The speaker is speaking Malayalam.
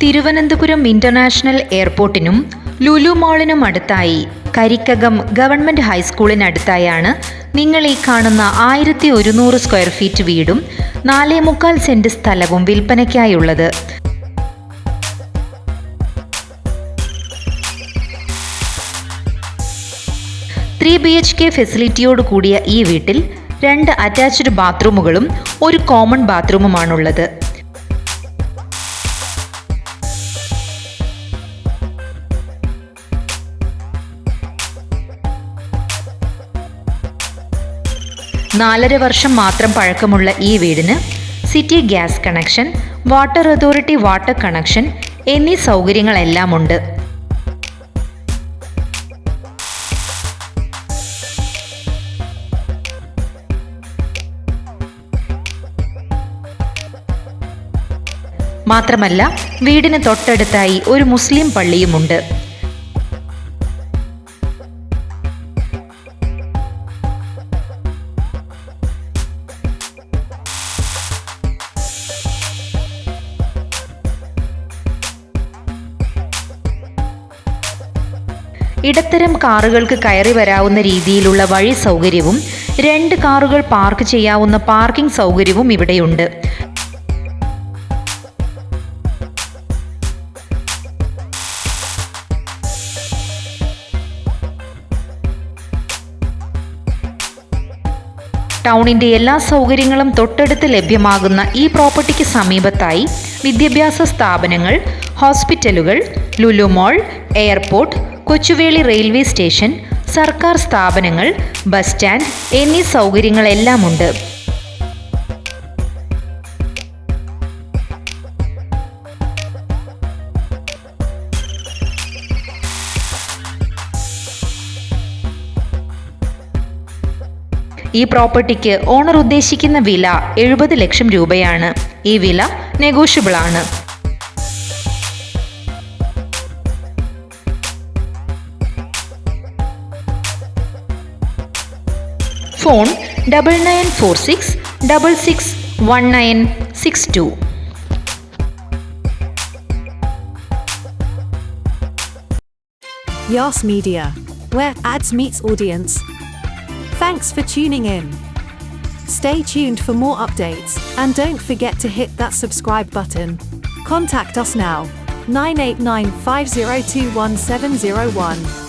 തിരുവനന്തപുരം ഇന്റർനാഷണൽ എയർപോർട്ടിനും ലുലു മാളിനും അടുത്തായി കരിക്കകം ഗവൺമെന്റ് ഹൈസ്കൂളിനടുത്തായാണ് നിങ്ങൾ ഈ കാണുന്ന ആയിരത്തി ഒരുന്നൂറ് സ്ക്വയർ ഫീറ്റ് വീടും നാലേ മുക്കാൽ സെന്റ് സ്ഥലവും വിൽപ്പനയ്ക്കായുള്ളത്. ത്രീ ബി എച്ച് കെ ഫെസിലിറ്റിയോട് കൂടിയ ഈ വീട്ടിൽ രണ്ട് അറ്റാച്ച്ഡ് ബാത്റൂമുകളും ഒരു കോമൺ ബാത്റൂമുമാണുള്ളത്. നാലര വർഷം മാത്രം പഴക്കമുള്ള ഈ വീടിന് city gas connection water authority water connection എന്നീ സൗകര്യങ്ങളെല്ലാം ഉണ്ട്. മാത്രമല്ല വീടിന് തൊട്ടടുത്തായി ഒരു മുസ്ലിം പള്ളിയുമുണ്ട് ഇടത്തരം കാറുകൾക്ക് കയറി വരാവുന്ന രീതിയിലുള്ള വഴി സൗകര്യവും രണ്ട് കാറുകൾ പാർക്ക് ചെയ്യാവുന്ന പാർക്കിംഗ് സൗകര്യവും ഇവിടെയുണ്ട്. ടൗണിന്റെ എല്ലാ സൗകര്യങ്ങളും തൊട്ടടുത്ത് ലഭ്യമാകുന്ന ഈ പ്രോപ്പർട്ടിക്ക് സമീപത്തായി വിദ്യാഭ്യാസ സ്ഥാപനങ്ങൾ ഹോസ്പിറ്റലുകൾ Lulu mall airport Kochuveli railway station സർക്കാർ സ്ഥാപനങ്ങൾ ബസ് സ്റ്റാൻഡ് എന്നീ സൗകര്യങ്ങളെല്ലാം ഉണ്ട് ഈ പ്രോപ്പർട്ടിക്ക് ഓണർ ഉദ്ദേശിക്കുന്ന വില എഴുപത് ലക്ഷം രൂപയാണ്. ഈ വില നെഗോഷ്യബിൾ ആണ് Phone double nine four six double six one nine six two Yas Media, where ads meets audience. Thanks for tuning in. Stay tuned for more updates and don't forget to hit that subscribe button. Contact us now 989 5021 701.